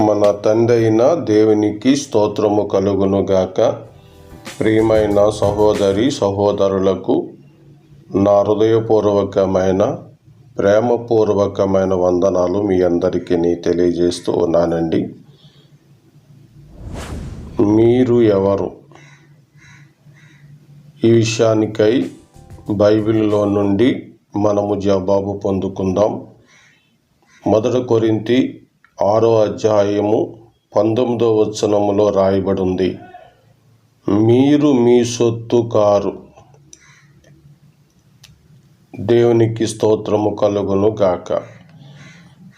మన తండైన దేవునికి స్తోత్రము కలుగును గాక ప్రియమైన సహోదరి సహోదరులకు నా హృదయపూర్వకమైన ప్రేమపూర్వకమైన వందనాలు మీ అందరికీ తెలియజేస్తూ ఉన్నానండి. మీరు ఎవరు? ఈ విషయానికై బైబిల్లో నుండి మనము జవాబు పొందుకుందాం. మొదట కొరింతి ఆరో అధ్యాయము పంతొమ్మిదో వచనములో రాయబడింది. మీరు మీ సొత్తు కారు. దేవునికి స్తోత్రము కలుగును గాక.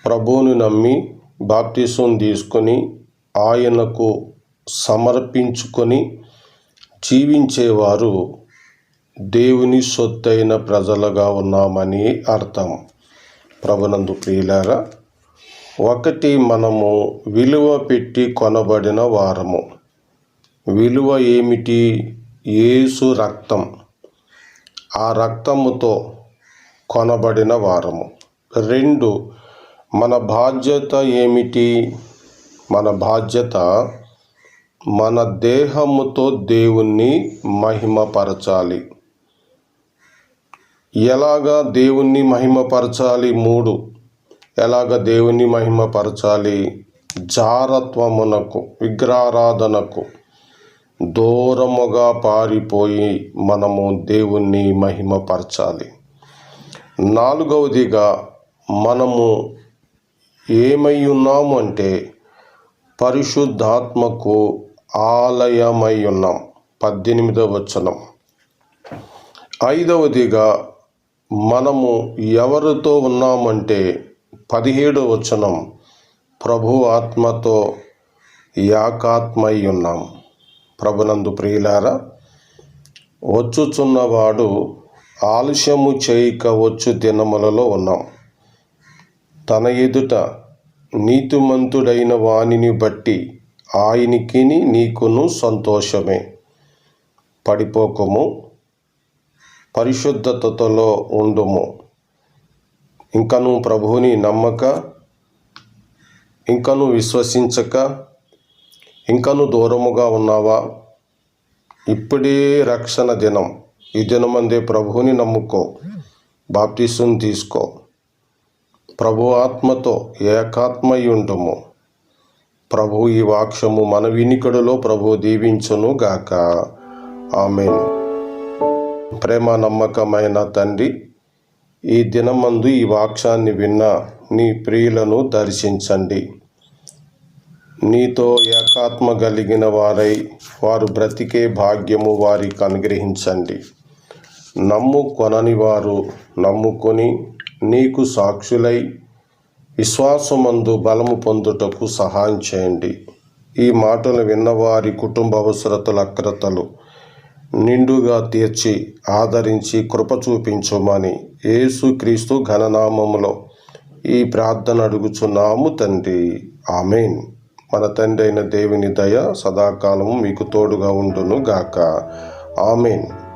ప్రభువుని నమ్మి బాప్తిసం తీసుకొని ఆయనకు సమర్పించుకొని జీవించేవారు దేవుని సొత్తైన ప్రజలుగా ఉన్నామని అర్థం. ప్రభునందు ప్రియులారా ఒకటి మనము విలువ పెట్టి కొనబడిన వారము. విలువ ఏమిటి? యేసు రక్తం. ఆ రక్తముతో కొనబడిన వారము. రెండు మన బాధ్యత ఏమిటి? మన బాధ్యత మన దేహముతో దేవుణ్ణి మహిమపరచాలి. ఎలాగా దేవుణ్ణి మహిమపరచాలి? మూడు ఎలాగ దేవుని మహిమపరచాలి జారత్వమునకు విగ్రహారాధనకు దూరముగా పారిపోయి మనము దేవుణ్ణి మహిమపరచాలి నాలుగవదిగా మనము ఏమై ఉన్నాము అంటే పరిశుద్ధాత్మకు ఆలయమై ఉన్నాం. పద్దెనిమిదవ వచనం. ఐదవదిగా మనము ఎవరితో ఉన్నామంటే పదిహేడు వచనం. ప్రభు ఆత్మతో యాకాత్మై ఉన్నాం ప్రభునందు ప్రియులారా వచ్చుచున్నవాడు ఆలస్యము చేయక వచ్చు దినములలో ఉన్నాం. తన ఎదుట నీతిమంతుడైన వానిని బట్టి ఆయనకి నీకును సంతోషమే. పడిపోకము పరిశుద్ధతలో ఉండుము. ఇంకను ప్రభువుని నమ్మక ఇంకను విశ్వసించక ఇంకను దూరముగా ఉన్నావా? ఇప్పుడే రక్షణ దినం. ఈ దినమందే ప్రభువుని నమ్ముకో బాప్టిసం తీసుకో. ప్రభు ఆత్మతో ఏకాత్మై ఉండుము ప్రభు ఈ వాక్యము మన వినికడులో ప్రభు దీవించును గాక. ఆమెన్. ప్రేమ నమ్మకమైన తండ్రి ఈ దినమందు ఈ వాక్యాన్ని విన్న నీ ప్రియులను దర్శించండి. నీతో ఏకాత్మ కలిగిన వారై వారు బ్రతికే భాగ్యము వారికి అనుగ్రహించండి. నమ్ము కొనని వారు నమ్ముకొని నీకు సాక్షులై విశ్వాసమందు బలము పొందుటకు సహాయం చేయండి. ఈ మాటలు విన్నవారి కుటుంబ అవసరతల అక్రతలు నిండుగా తీర్చి ఆదరించి కృప చూపించమని యేసుక్రీస్తు ఘననామములో ఈ ప్రార్థన అడుగుచున్నాము తండ్రి. ఆమెన్. మన తండ్రి అయిన దేవుని దయ సదాకాలము మీకు తోడుగా ఉండును గాక ఆమెన్.